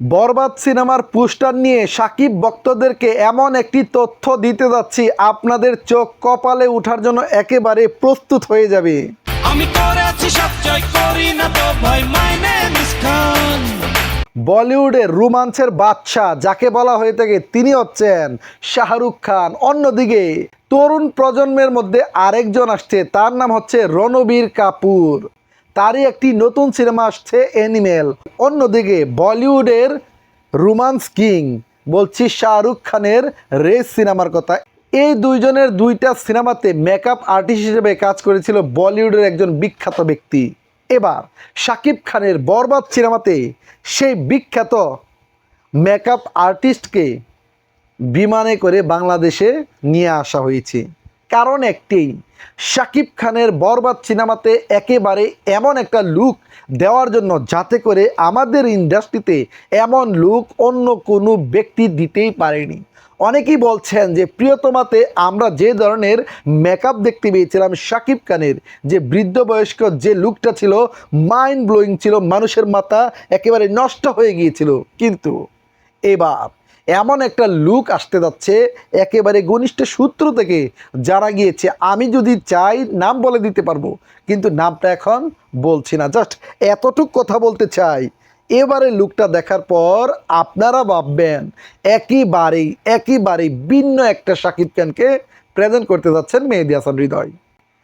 বরবাদ সিনেমার পোস্টার নিয়ে সাকিব ভক্তদেরকে এমন একটি তথ্য দিতে যাচ্ছি আপনাদের চোখ কপালে ওঠার জন্য একেবারে প্রস্তুত হয়ে যাবে। আমি করেছি করি না তো রোমান্সের বাদশাহ যাকে বলা হয়ে থাকে তিনি হচ্ছেন শাহরুখ খান। অন্যদিকে তরুণ প্রজন্মের মধ্যে আরেকজন আসছে তার নাম হচ্ছে রণবীর কাপুর। তারই একটি নতুন সিনেমা আসছে অ্যানিমেল অন্যদিকে বলিউডের রোমান্স কিং, বলছি শাহরুখ খানের রেস সিনেমার কথা। এই দুইজনের দুইটা সিনেমাতে মেকআপ আর্টিস্ট হিসেবে কাজ করেছিল বলিউডের একজন বিখ্যাত ব্যক্তি। এবার শাকিব খানের বরবাদ সিনেমাতে সেই বিখ্যাত মেকআপ আর্টিস্টকে বিমানে করে বাংলাদেশে নিয়ে আসা হয়েছে। কারণ একটি শাকিব খানের বরবাদ সিনেমাতে একেবারে এমন একটা লুক দেওয়ার জন্য যাতে করে আমাদের ইন্ডাস্ট্রিতে এমন লুক অন্য কোনো ব্যক্তি দিতেই পারেনি। অনেকেই বলছেন যে, প্রিয়তমাতে আমরা যে ধরনের মেকআপ দেখতে পেয়েছিলাম শাকিব খানের, যে বৃদ্ধ বয়স্ক যে লুকটা ছিল মাইন্ড ব্লোয়িং ছিল, মানুষের মাথা একেবারে নষ্ট হয়ে গিয়েছিল। কিন্তু এবার এমন একটা লুক আসতে যাচ্ছে একেবারে ঘনিষ্ঠ সূত্র থেকে যারা গিয়েছে, আমি যদি চাই নাম বলে দিতে পারব, কিন্তু নামটা এখন বলছি না। জাস্ট এতটুক কথা বলতে চাই। এবারে লুকটা দেখার পর আপনারা ভাববেন একইবারেই একইবারেই ভিন্ন একটা শাকিব খানকে প্রেজেন্ট করতে যাচ্ছেন মেহেদি হাসান হৃদয়।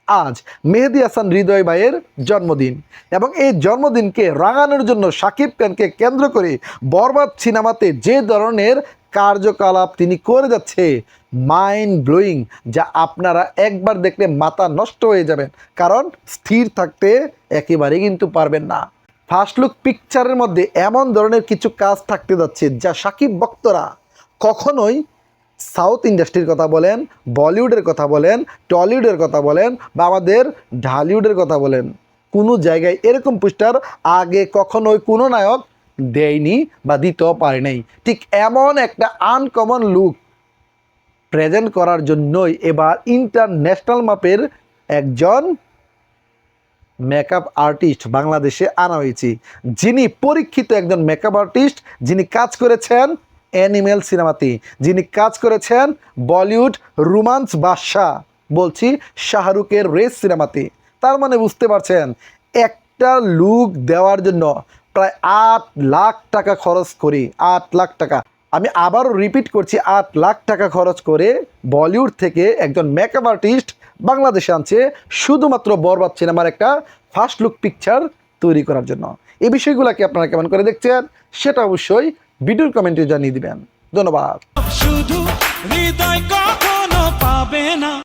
আজ মেহেদি হাসান হৃদয় ভাইয়ের জন্মদিন। এবং এই জন্মদিনকে রাঙানোর জন্য সাকিব খানকে কেন্দ্র করে বরবাদ সিনেমাতে যে ধরনের কার্যকলাপ তিনি করে যাচ্ছে মাইন্ড ব্লোয়িং যা আপনারা একবার দেখলে মাথা নষ্ট হয়ে যাবেন। কারণ স্থির থাকতে একেবারেই কিন্তু পারবেন না। ফার্স্ট লুক পিকচারের মধ্যে এমন ধরনের কিছু কাজ থাকতে যাচ্ছে যা সাকিব বক্তরা কখনোই সাউথ ইন্ডাস্ট্রির কথা বলেন, বলিউডের কথা বলেন, টলিউডের কথা বলেন বা আমাদের ঢালিউডের কথা বলেন, কোনো জায়গায় এরকম পোস্টার আগে কখনোই কোনো নায়ক দেয়নি বা দিতেও পারে নাই। ঠিক এমন একটা আনকমন লুক প্রেজেন্ট করার জন্যই এবার ইন্টারন্যাশনাল মাপের একজন মেকআপ আর্টিস্ট বাংলাদেশে আনা হয়েছে। যিনি পরীক্ষিত একজন মেকআপ আর্টিস্ট যিনি কাজ করেছেন অ্যানিমেল সিনেমাতে, যিনি কাজ করেছেন বলিউড রোমান্স বাদশাহ, বলছি শাহরুখের রেস সিনেমাতে। তার মানে বুঝতে পারছেন, একটা লুক দেওয়ার জন্য প্রায় আট লাখ টাকা খরচ করি, আট লাখ টাকা। আমি আবারও রিপিট করছি, আট লাখ টাকা খরচ করে বলিউড থেকে একজন মেকআপ আর্টিস্ট বাংলাদেশে আনছে শুধুমাত্র বরবাদ সিনেমার একটা ফার্স্ট লুক পিকচার তৈরি করার জন্য। এই বিষয়গুলোকে আপনারা কেমন করে দেখছেন, সেটা অবশ্যই ভিডিওর কমেন্টে জানিয়ে দিবেন। ধন্যবাদ। শুধু হৃদয় কখনো পাবে না।